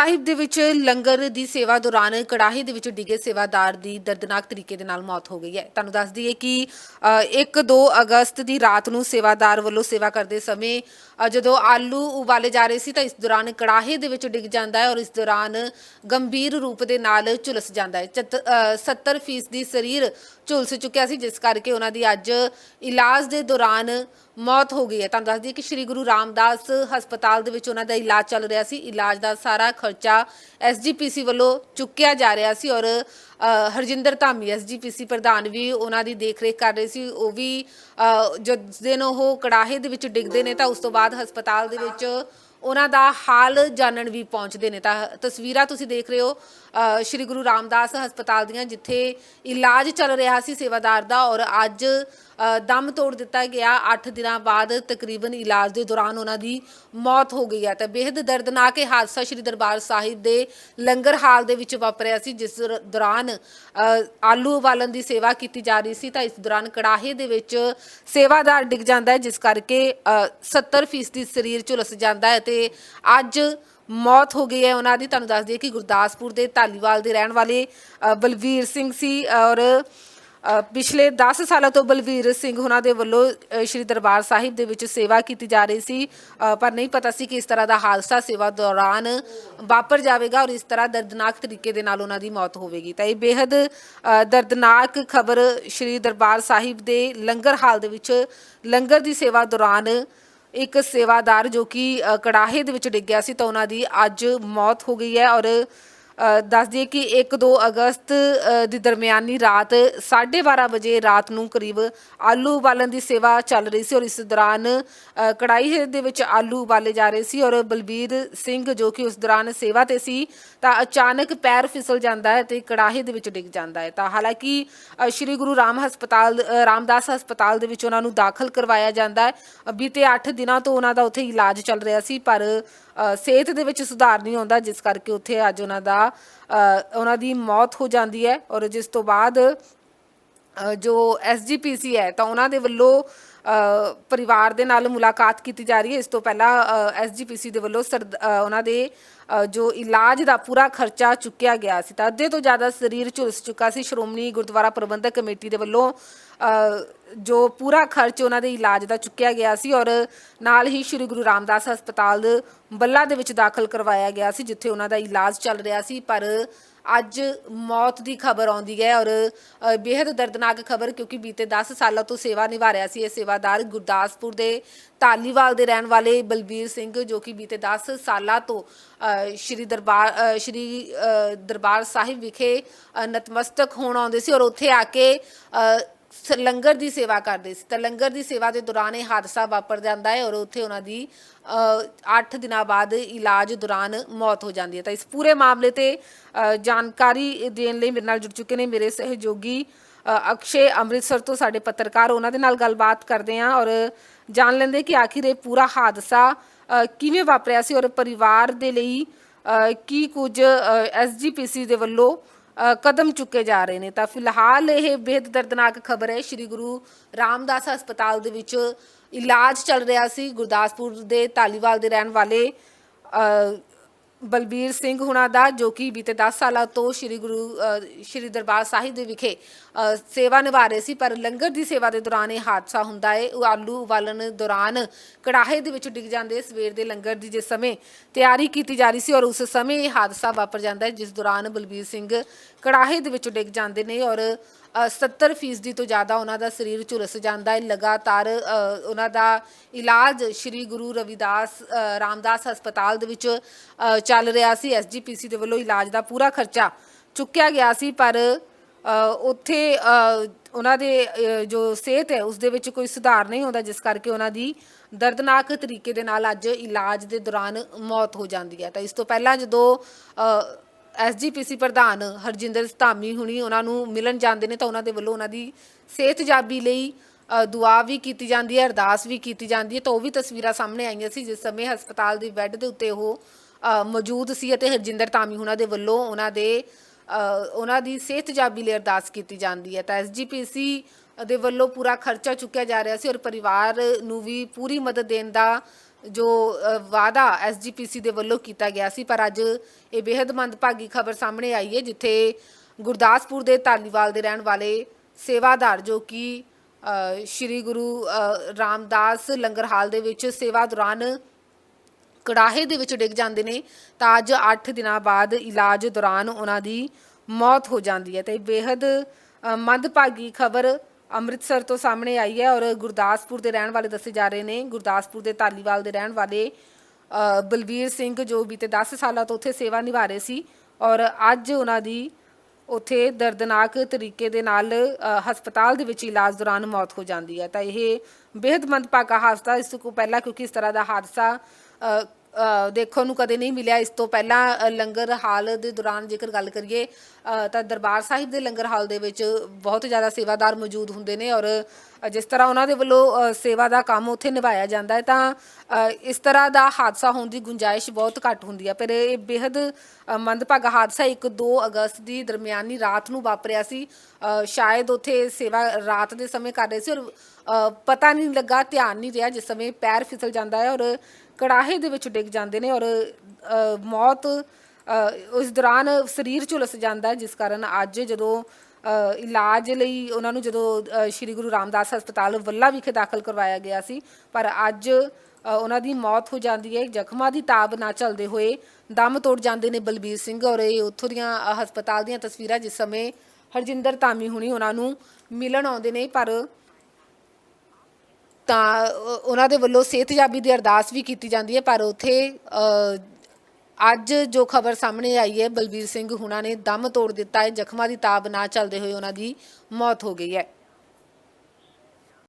ਸਾਹਿਬ ਦੇ ਵਿੱਚ ਲੰਗਰ ਦੀ ਸੇਵਾ ਦੌਰਾਨ ਕੜਾਹੇ ਦੇ ਵਿੱਚ ਡਿੱਗੇ ਸੇਵਾਦਾਰ ਦੀ ਦਰਦਨਾਕ ਤਰੀਕੇ ਦੇ ਨਾਲ ਮੌਤ ਹੋ ਗਈ ਹੈ। ਤੁਹਾਨੂੰ ਦੱਸ ਦਈਏ ਕਿ 1-2 ਅਗਸਤ ਦੀ ਰਾਤ ਨੂੰ ਸੇਵਾਦਾਰ ਵੱਲੋਂ ਸੇਵਾ ਕਰਦੇ ਸਮੇਂ ਜਦੋਂ ਆਲੂ ਉਬਾਲੇ ਜਾ ਰਹੇ ਸੀ ਤਾਂ ਇਸ ਦੌਰਾਨ ਕੜਾਹੇ ਦੇ ਵਿੱਚ ਡਿੱਗ ਜਾਂਦਾ ਹੈ ਔਰ ਇਸ ਦੌਰਾਨ ਗੰਭੀਰ ਰੂਪ ਦੇ ਨਾਲ ਝੁਲਸ ਜਾਂਦਾ ਹੈ। ਚਤ- ਅ, 70% ਦੀ ਸਰੀਰ ਝੁਲਸ ਚੁੱਕਿਆ ਸੀ ਜਿਸ ਕਰਕੇ ਉਹਨਾਂ ਦੀ ਅੱਜ ਇਲਾਜ ਦੇ ਦੌਰਾਨ ਮੌਤ ਹੋ ਗਈ ਹੈ। ਤੁਹਾਨੂੰ ਦੱਸ ਦਈਏ ਕਿ ਸ੍ਰੀ ਗੁਰੂ ਰਾਮਦਾਸ ਹਸਪਤਾਲ ਦੇ ਵਿੱਚ ਉਹਨਾਂ ਦਾ ਇਲਾਜ ਚੱਲ ਰਿਹਾ ਸੀ। ਇਲਾਜ ਦਾ ਸਾਰਾ ਖਰਚਾ ਐਸਜੀਪੀਸੀ ਵੱਲੋਂ ਚੁੱਕਿਆ ਜਾ ਰਿਹਾ ਸੀ ਔਰ ਹਰਜਿੰਦਰ ਧਾਮੀ ਐਸਜੀਪੀਸੀ ਪ੍ਰਧਾਨ ਵੀ ਉਹਨਾਂ ਦੀ ਦੇਖਰੇਖ ਕਰ ਰਹੇ ਸੀ। ਉਹ ਵੀ ਅ, ਜਿਸ ਦਿਨ ਉਹ ਕੜਾਹੇ ਦੇ ਵਿੱਚ ਡਿੱਗਦੇ ਨੇ ਤਾਂ ਉਸ ਤੋਂ ਬਾਅਦ ਹਸਪਤਾਲ ਦੇ ਵਿੱਚ ਉਹਨਾਂ ਦਾ ਹਾਲ ਜਾਣਨ ਵੀ ਪਹੁੰਚਦੇ ਨੇ। ਤਾਂ ਤਸਵੀਰਾਂ ਤੁਸੀਂ ਦੇਖ ਰਹੇ ਹੋ ਸ਼੍ਰੀ ਗੁਰੂ ਰਾਮਦਾਸ ਹਸਪਤਾਲ ਦੀਆਂ, ਜਿੱਥੇ ਇਲਾਜ ਚੱਲ ਰਿਹਾ ਸੀ ਸੇਵਾਦਾਰ ਦਾ ਔਰ ਅੱਜ ਦਮ ਤੋੜ ਦਿੱਤਾ ਗਿਆ। 8 ਦਿਨਾਂ ਬਾਅਦ ਤਕਰੀਬਨ ਇਲਾਜ ਦੇ ਦੌਰਾਨ ਉਹਨਾਂ ਦੀ ਮੌਤ ਹੋ ਗਈ ਹੈ। ਤਾਂ ਬੇहद ਦਰਦਨਾਕ ਇਹ ਹਾਦਸਾ ਸ਼੍ਰੀ ਦਰਬਾਰ ਸਾਹਿਬ ਦੇ ਲੰਗਰ ਹਾਲ ਦੇ ਵਿੱਚ ਵਾਪਰਿਆ ਸੀ ਜਿਸ ਦਰ- ਦੌਰਾਨ ਆਲੂ ਉਬਾਲਣ ਦੀ ਸੇਵਾ ਕੀਤੀ ਜਾ ਰਹੀ ਸੀ। ਤਾਂ ਇਸ ਦੌਰਾਨ ਕੜਾਹੇ ਦੇ ਵਿੱਚ ਸੇਵਾਦਾਰ ਡਿੱਗ ਜਾਂਦਾ ਹੈ ਜਿਸ ਕਰਕੇ ਅ, 70% ਸਰੀਰ ਝੁਲਸ ਜਾਂਦਾ ਹੈ ਤੇ ਅੱਜ ਮੌਤ ਹੋ ਗਈ ਹੈ ਉਹਨਾਂ ਦੀ। ਤੁਹਾਨੂੰ ਦੱਸ ਦਈਏ ਕਿ ਗੁਰਦਾਸਪੁਰ ਦੇ ਧਾਲੀਵਾਲ ਦੇ ਰਹਿਣ ਵਾਲੇ ਅ, ਬਲਵੀਰ ਸਿੰਘ ਸੀ ਔਰ ਪਿਛਲੇ 10 ਸਾਲਾਂ ਤੋਂ ਬਲਵੀਰ ਸਿੰਘ ਉਹਨਾਂ ਦੇ ਵੱਲੋਂ ਸ਼੍ਰੀ ਦਰਬਾਰ ਸਾਹਿਬ ਦੇ ਵਿੱਚ ਸੇਵਾ ਕੀਤੀ ਜਾ ਰਹੀ ਸੀ। ਪਰ ਨਹੀਂ ਪਤਾ ਸੀ ਕਿ ਇਸ ਤਰ੍ਹਾਂ ਦਾ ਹਾਦਸਾ ਸੇਵਾ ਦੌਰਾਨ ਵਾਪਰ ਜਾਵੇਗਾ ਔਰ ਇਸ ਤਰ੍ਹਾਂ ਦਰਦਨਾਕ ਤਰੀਕੇ ਦੇ ਨਾਲ ਉਹਨਾਂ ਦੀ ਮੌਤ ਹੋਵੇਗੀ। ਤਾਂ ਇਹ ਬੇहद ਦਰਦਨਾਕ ਖਬਰ ਸ਼੍ਰੀ ਦਰਬਾਰ ਸਾਹਿਬ ਦੇ ਲੰਗਰ ਹਾਲ ਦੇ ਵਿੱਚ, ਲੰਗਰ ਦੀ ਸੇਵਾ ਦੌਰਾਨ ਇੱਕ ਸੇਵਾਦਾਰ ਜੋ ਕਿ ਕੜਾਹੇ ਦੇ ਵਿੱਚ ਡਿੱਗਿਆ ਸੀ ਤਾਂ ਉਹਨਾਂ ਦੀ ਅੱਜ ਮੌਤ ਹੋ ਗਈ ਹੈ ਔਰ ਦੱਸ ਦਈਏ ਕਿ 1-2 ਅਗਸਤ ਦੀ ਦਰਮਿਆਨੀ ਰਾਤ 12:30 ਵਜੇ ਰਾਤ ਨੂੰ ਕਰੀਬ ਆਲੂ ਉਬਾਲਣ ਦੀ ਸੇਵਾ ਚੱਲ ਰਹੀ ਸੀ ਔਰ ਇਸ ਦੌਰਾਨ ਅ, ਕੜਾਹੀ ਦੇ ਵਿੱਚ ਆਲੂ ਉਬਾਲੇ ਜਾ ਰਹੇ ਸੀ ਔਰ ਬਲਬੀਰ ਸਿੰਘ ਜੋ ਕਿ ਉਸ ਦੌਰਾਨ ਸੇਵਾ ਤੇ ਸੀ ਤਾਂ ਅਚਾਨਕ ਪੈਰ ਫਿਸਲ ਜਾਂਦਾ ਹੈ ਤੇ ਕੜਾਹੀ ਦੇ ਵਿੱਚ ਡਿੱਗ ਜਾਂਦਾ ਹੈ। ਤਾਂ ਹਾਲਾਂਕਿ ਸ਼੍ਰੀ ਗੁਰੂ ਰਾਮ ਹਸਪਤਾਲ ਰਾਮਦਾਸ ਹਸਪਤਾਲ ਦੇ ਵਿੱਚ ਉਹਨਾਂ ਨੂੰ ਦਾਖਲ ਕਰਵਾਇਆ ਜਾਂਦਾ ਹੈ। ਬੀਤੇ 8 ਦਿਨਾਂ ਤੋਂ ਉਹਨਾਂ ਦਾ ਉੱਥੇ ਇਲਾਜ ਚੱਲ ਰਿਹਾ ਸੀ ਪਰ ਸਿਹਤ ਦੇ ਵਿੱਚ ਸੁਧਾਰ ਨਹੀਂ ਆਉਂਦਾ ਜਿਸ ਕਰਕੇ ਉੱਥੇ ਅੱਜ ਉਹਨਾਂ ਦਾ ਅ, ਉਹਨਾਂ ਦੀ ਮੌਤ ਹੋ ਜਾਂਦੀ ਹੈ ਔਰ ਜਿਸ ਤੋਂ ਬਾਅਦ ਅ, ਜੋ ਐਸਜੀਪੀਸੀ ਹੈ ਤਾਂ ਉਹਨਾਂ ਦੇ ਵੱਲੋਂ ਅ, ਪਰਿਵਾਰ ਦੇ ਨਾਲ ਮੁਲਾਕਾਤ ਕੀਤੀ ਜਾ ਰਹੀ ਹੈ। ਇਸ ਤੋਂ ਪਹਿਲਾਂ ਐਸਜੀਪੀਸੀ ਦੇ ਵੱਲੋਂ ਸਰਦ- ਅ, ਉਹਨਾਂ ਦੇ ਜੋ ਇਲਾਜ ਦਾ ਪੂਰਾ ਖਰਚਾ ਚੁੱਕਿਆ ਗਿਆ ਸੀ ਤਾਂ ਅੱਧੇ ਤੋਂ ਜ਼ਿਆਦਾ ਸਰੀਰ ਝੁਲਸ ਚੁੱਕਾ ਸੀ। ਸ਼੍ਰੋਮਣੀ ਗੁਰਦੁਆਰਾ ਪ੍ਰਬੰਧਕ ਕਮੇਟੀ ਦੇ ਵੱਲੋਂ ਅ, ਜੋ ਪੂਰਾ ਖਰਚ ਉਹਨਾਂ ਦੇ ਇਲਾਜ ਦਾ ਚੁੱਕਿਆ ਗਿਆ ਸੀ ਔਰ ਨਾਲ ਹੀ ਸ਼੍ਰੀ ਗੁਰੂ ਰਾਮਦਾਸ ਹਸਪਤਾਲ ਬੱਲਾ ਦੇ ਵਿੱਚ ਦਾਖਲ ਕਰਵਾਇਆ ਗਿਆ ਸੀ ਜਿੱਥੇ ਉਹਨਾਂ ਦਾ ਇਲਾਜ ਚੱਲ ਰਿਹਾ ਸੀ। ਪਰ ਅੱਜ ਮੌਤ ਦੀ ਖਬਰ ਆਉਂਦੀ ਹੈ ਔਰ ਅ, ਬੇहद ਦਰਦਨਾਕ ਖਬਰ ਕਿਉਂਕਿ ਬੀਤੇ 10 ਸਾਲਾਂ ਤੋਂ ਸੇਵਾ ਨਿਭਾ ਰਿਹਾ ਸੀ ਇਹ ਸੇਵਾਦਾਰ ਗੁਰਦਾਸਪੁਰ ਦੇ ਧਾਲੀਵਾਲ ਦੇ ਰਹਿਣ ਵਾਲੇ ਬਲਬੀਰ ਸਿੰਘ ਜੋ ਕਿ ਬੀਤੇ 10 ਸਾਲਾਂ ਤੋਂ ਅ, ਸ਼੍ਰੀ ਦਰਬਾਰ ਅ, ਸ਼੍ਰੀ ਅ, ਦਰਬਾਰ ਸਾਹਿਬ ਵਿਖੇ ਅ, ਨਤਮਸਤਕ ਹੋਣ ਆਉਂਦੇ ਸੀ ਔਰ ਉੱਥੇ ਆ ਕੇ ਅ, ਲੰਗਰ ਦੀ ਸੇਵਾ ਕਰਦੇ ਸੀ। ਤਾਂ ਲੰਗਰ ਦੀ ਸੇਵਾ ਦੇ ਦੌਰਾਨ ਇਹ ਹਾਦਸਾ ਵਾਪਰ ਜਾਂਦਾ ਹੈ ਔਰ ਉੱਥੇ ਉਹਨਾਂ ਦੀ 8 ਦਿਨਾਂ ਬਾਅਦ ਇਲਾਜ ਦੌਰਾਨ ਮੌਤ ਹੋ ਜਾਂਦੀ ਹੈ। ਤਾਂ ਇਸ ਪੂਰੇ ਮਾਮਲੇ ਤੇ ਜਾਣਕਾਰੀ ਦੇਣ ਲਈ ਮੇਰੇ ਨਾਲ ਜੁੜ ਚੁੱਕੇ ਨੇ ਮੇਰੇ ਸਹਿਯੋਗੀ ਅਕਸ਼ੇ ਅੰਮ੍ਰਿਤਸਰ ਤੋਂ ਸਾਡੇ ਪੱਤਰਕਾਰ। ਉਹਨਾਂ ਦੇ ਨਾਲ ਗੱਲਬਾਤ ਕਰਦੇ ਹਾਂ ਔਰ ਜਾਣ ਲੈਂਦੇ ਕਿ ਆਖਿਰ ਇਹ ਪੂਰਾ ਹਾਦਸਾ ਕਿਵੇਂ ਵਾਪਰਿਆ ਸੀ ਔਰ ਪਰਿਵਾਰ ਦੇ ਲਈ ਅ, ਕੀ ਕੁਝ ਐਸਜੀਪੀਸੀ ਦੇ ਵੱਲੋਂ ਕਦਮ ਚੁੱਕੇ ਜਾ ਰਹੇ ਨੇ। ਤਾਂ ਫਿਲਹਾਲ ਇਹ ਬੇहद ਦਰਦਨਾਕ ਖਬਰ ਹੈ। ਸ਼੍ਰੀ ਗੁਰੂ ਰਾਮਦਾਸ ਹਸਪਤਾਲ ਦੇ ਵਿੱਚ ਇਲਾਜ ਚੱਲ ਰਿਹਾ ਸੀ। ਗੁਰਦਾਸਪੁਰ ਦੇ ਧਾਲੀਵਾਲ ਦੇ ਰਹਿਣ ਵਾਲੇ ਬਲਬੀਰ ਸਿੰਘ ਹੁਣਾਂ ਦਾ, ਜੋ ਕਿ ਬੀਤੇ 10 ਸਾਲਾਂ ਤੋਂ ਸ਼੍ਰੀ ਗੁਰੂ ਸ਼੍ਰੀ ਦਰਬਾਰ ਸਾਹਿਬ ਦੇ ਵਿਖੇ ਸੇਵਾ ਨਿਭਾ ਰਹੇ ਸੀ, ਪਰ ਲੰਗਰ ਦੀ ਸੇਵਾ ਦੇ ਦੌਰਾਨ ਇਹ ਹਾਦਸਾ ਹੁੰਦਾ ਹੈ ਉਹ ਆਲੂ ਉਬਾਲਣ ਦੌਰਾਨ ਕੜਾਹੇ ਦੇ ਵਿੱਚ ਡਿੱਗ ਜਾਂਦੇ ਸਵੇਰ ਦੇ ਲੰਗਰ ਦੀ ਜਿਸ ਸਮੇਂ ਤਿਆਰੀ ਕੀਤੀ ਜਾ ਰਹੀ ਸੀ ਔਰ ਉਸ ਸਮੇਂ ਇਹ ਹਾਦਸਾ ਵਾਪਰ ਜਾਂਦਾ ਹੈ ਜਿਸ ਦੌਰਾਨ ਬਲਬੀਰ ਸਿੰਘ ਕੜਾਹੇ ਦੇ ਵਿੱਚ ਡਿੱਗ ਜਾਂਦੇ ਨੇ ਔਰ 70% ਤੋਂ ਜ਼ਿਆਦਾ ਉਹਨਾਂ ਦਾ ਸਰੀਰ ਝੁਲਸ ਜਾਂਦਾ ਹੈ। ਲਗਾਤਾਰ ਉਹਨਾਂ ਦਾ ਇਲਾਜ ਸ਼੍ਰੀ ਗੁਰੂ ਰਵਿਦਾਸ ਰਾਮਦਾਸ ਹਸਪਤਾਲ ਦੇ ਵਿੱਚ ਚੱਲ ਰਿਹਾ ਸੀ। ਐਸਜੀਪੀਸੀ ਦੇ ਵੱਲੋਂ ਇਲਾਜ ਦਾ ਪੂਰਾ ਖਰਚਾ ਚੁੱਕਿਆ ਗਿਆ ਸੀ, ਪਰ ਉੱਥੇ ਉਹਨਾਂ ਦੇ ਜੋ ਸਿਹਤ ਹੈ ਉਸ ਦੇ ਵਿੱਚ ਕੋਈ ਸੁਧਾਰ ਨਹੀਂ ਹੁੰਦਾ, ਜਿਸ ਕਰਕੇ ਉਹਨਾਂ ਦੀ ਦਰਦਨਾਕ ਤਰੀਕੇ ਦੇ ਨਾਲ ਅੱਜ ਇਲਾਜ ਦੇ ਦੌਰਾਨ ਮੌਤ ਹੋ ਜਾਂਦੀ ਹੈ। ਤਾਂ ਇਸ ਤੋਂ ਪਹਿਲਾਂ ਜਦੋਂ ਐਸਜੀਪੀਸੀ ਪ੍ਰਧਾਨ ਹਰਜਿੰਦਰ ਧਾਮੀ ਹੁਣੀ ਉਹਨਾਂ ਨੂੰ ਮਿਲਣ ਜਾਂਦੇ ਨੇ ਤਾਂ ਉਹਨਾਂ ਦੇ ਵੱਲੋਂ ਉਹਨਾਂ ਦੀ ਸਿਹਤਜਾਬੀ ਲਈ ਦੁਆ ਵੀ ਕੀਤੀ ਜਾਂਦੀ ਹੈ, ਅਰਦਾਸ ਵੀ ਕੀਤੀ ਜਾਂਦੀ ਹੈ ਤਾਂ ਉਹ ਵੀ ਤਸਵੀਰਾਂ ਸਾਹਮਣੇ ਆਈਆਂ ਸੀ, ਜਿਸ ਸਮੇਂ ਹਸਪਤਾਲ ਦੀ ਬੈੱਡ ਦੇ ਉੱਤੇ ਉਹ ਮੌਜੂਦ ਸੀ ਅਤੇ ਹਰਜਿੰਦਰ ਧਾਮੀ ਹੁਣਾਂ ਦੇ ਵੱਲੋਂ ਉਹਨਾਂ ਦੇ ਉਹਨਾਂ ਦੀ ਸਿਹਤਜਾਬੀ ਲਈ ਅਰਦਾਸ ਕੀਤੀ ਜਾਂਦੀ ਹੈ। ਤਾਂ ਐਸਜੀਪੀਸੀ ਦੇ ਵੱਲੋਂ ਪੂਰਾ ਖਰਚਾ ਚੁੱਕਿਆ ਜਾ ਰਿਹਾ ਸੀ ਔਰ ਪਰਿਵਾਰ ਨੂੰ ਵੀ ਪੂਰੀ ਮਦਦ ਦੇਣ ਦਾ ਜੋ ਵਾਅਦਾ ਐਸਜੀਪੀਸੀ ਦੇ ਵੱਲੋਂ ਕੀਤਾ ਗਿਆ ਸੀ, ਪਰ ਅੱਜ ਇਹ ਬੇहद ਮੰਦਭਾਗੀ ਖਬਰ ਸਾਹਮਣੇ ਆਈ ਹੈ, ਜਿੱਥੇ ਗੁਰਦਾਸਪੁਰ ਦੇ ਧਾਲੀਵਾਲ ਦੇ ਰਹਿਣ ਵਾਲੇ ਸੇਵਾਦਾਰ ਜੋ ਕਿ ਸ਼੍ਰੀ ਗੁਰੂ ਰਾਮਦਾਸ ਲੰਗਰ ਹਾਲ ਦੇ ਵਿੱਚ ਸੇਵਾ ਦੌਰਾਨ ਕੜਾਹੇ ਦੇ ਵਿੱਚ ਡਿੱਗ ਜਾਂਦੇ ਨੇ, ਤਾਂ ਅੱਜ 8 ਦਿਨਾਂ ਬਾਅਦ ਇਲਾਜ ਦੌਰਾਨ ਉਹਨਾਂ ਦੀ ਮੌਤ ਹੋ ਜਾਂਦੀ ਹੈ। ਤੇ ਬੇहद ਮੰਦਭਾਗੀ ਖਬਰ ਅੰਮ੍ਰਿਤਸਰ ਤੋਂ ਸਾਹਮਣੇ ਆਈ ਹੈ ਔਰ ਗੁਰਦਾਸਪੁਰ ਦੇ ਰਹਿਣ ਵਾਲੇ ਦੱਸੇ ਜਾ ਰਹੇ ਨੇ। ਗੁਰਦਾਸਪੁਰ ਦੇ ਧਾਲੀਵਾਲ ਦੇ ਰਹਿਣ ਵਾਲੇ ਅ, ਬਲਵੀਰ ਸਿੰਘ ਜੋ ਬੀਤੇ 10 ਸਾਲਾਂ ਤੋਂ ਉੱਥੇ ਸੇਵਾ ਨਿਭਾ ਰਹੇ ਸੀ ਔਰ ਅੱਜ ਉਹਨਾਂ ਦੀ ਉੱਥੇ ਦਰਦਨਾਕ ਤਰੀਕੇ ਦੇ ਨਾਲ ਹਸਪਤਾਲ ਦੇ ਵਿੱਚ ਇਲਾਜ ਦੌਰਾਨ ਮੌਤ ਹੋ ਜਾਂਦੀ ਹੈ। ਤਾਂ ਇਹ ਬੇहद ਮੰਦਭਾਗਾ ਹਾਦਸਾ ਇਸ ਤੋਂ ਪਹਿਲਾਂ ਕਿਉਂਕਿ ਇਸ ਤਰ੍ਹਾਂ ਦਾ ਹਾਦਸਾ ਦੇਖਣ ਨੂੰ ਕਦੇ ਨਹੀਂ ਮਿਲਿਆ। ਇਸ ਤੋਂ ਪਹਿਲਾਂ ਲੰਗਰ ਹਾਲ ਦੇ ਦੌਰਾਨ ਜੇਕਰ ਗੱਲ ਕਰੀਏ ਤਾਂ ਦਰਬਾਰ ਸਾਹਿਬ ਦੇ ਲੰਗਰ ਹਾਲ ਦੇ ਵਿੱਚ ਬਹੁਤ ਜ਼ਿਆਦਾ ਸੇਵਾਦਾਰ ਮੌਜੂਦ ਹੁੰਦੇ ਨੇ ਔਰ ਜਿਸ ਤਰ੍ਹਾਂ ਉਹਨਾਂ ਦੇ ਵੱਲੋਂ ਸੇਵਾ ਦਾ ਕੰਮ ਉੱਥੇ ਨਿਭਾਇਆ ਜਾਂਦਾ ਹੈ, ਤਾਂ ਇਸ ਤਰ੍ਹਾਂ ਦਾ ਹਾਦਸਾ ਹੋਣ ਦੀ ਗੁੰਜਾਇਸ਼ ਬਹੁਤ ਘੱਟ ਹੁੰਦੀ ਹੈ। ਪਰ ਇਹ ਬੇहद ਮੰਦਭਾਗਾ ਹਾਦਸਾ 1-2 ਅਗਸਤ ਦੀ ਦਰਮਿਆਨੀ ਰਾਤ ਨੂੰ ਵਾਪਰਿਆ ਸੀ। ਸ਼ਾਇਦ ਉੱਥੇ ਸੇਵਾ ਰਾਤ ਦੇ ਸਮੇਂ ਕਰ ਰਹੇ ਸੀ ਔਰ ਪਤਾ ਨਹੀਂ ਲੱਗਾ, ਧਿਆਨ ਨਹੀਂ ਰਿਹਾ, ਜਿਸ ਸਮੇਂ ਪੈਰ ਫਿਸਲ ਜਾਂਦਾ ਹੈ ਔਰ ਕੜਾਹੇ ਦੇ ਵਿੱਚ ਡਿੱਗ ਜਾਂਦੇ ਨੇ ਔਰ ਮੌਤ ਉਸ ਦੌਰਾਨ ਸਰੀਰ ਝੁਲਸ ਜਾਂਦਾ ਜਿਸ ਕਾਰਨ ਅੱਜ ਜਦੋਂ ਇਲਾਜ ਲਈ ਉਹਨਾਂ ਨੂੰ ਜਦੋਂ ਸ਼੍ਰੀ ਗੁਰੂ ਰਾਮਦਾਸ ਹਸਪਤਾਲ ਵੱਲਾ ਵਿਖੇ ਦਾਖਲ ਕਰਵਾਇਆ ਗਿਆ ਸੀ, ਪਰ ਅੱਜ ਉਹਨਾਂ ਦੀ ਮੌਤ ਹੋ ਜਾਂਦੀ ਹੈ, ਜ਼ਖਮਾਂ ਦੀ ਤਾਬ ਨਾ ਚੱਲਦੇ ਹੋਏ ਦਮ ਤੋੜ ਜਾਂਦੇ ਨੇ ਬਲਬੀਰ ਸਿੰਘ ਔਰ ਇਹ ਉੱਥੋਂ ਦੀਆਂ ਹਸਪਤਾਲ ਦੀਆਂ ਤਸਵੀਰਾਂ ਜਿਸ ਸਮੇਂ ਹਰਜਿੰਦਰ ਧਾਮੀ ਹੁਣੀ ਉਹਨਾਂ ਨੂੰ ਮਿਲਣ ਆਉਂਦੇ ਨੇ, ਪਰ ਤਾਂ ਉਹਨਾਂ ਦੇ ਵੱਲੋਂ ਸਿਹਤਯਾਬੀ ਦੀ ਅਰਦਾਸ ਵੀ ਕੀਤੀ ਜਾਂਦੀ ਹੈ, ਪਰ ਉਥੇ ਅੱਜ ਜੋ ਖਬਰ ਸਾਹਮਣੇ ਆਈ ਹੈ, ਬਲਬੀਰ ਸਿੰਘ ਹੁਣਾਂ ਨੇ ਦਮ ਤੋੜ ਦਿੱਤਾ ਹੈ, ਜ਼ਖਮਾਂ ਦੀ ਤਾਬ ਨਾ ਚੱਲਦੇ ਹੋਏ ਉਹਨਾਂ ਦੀ ਮੌਤ ਹੋ ਗਈ ਹੈ।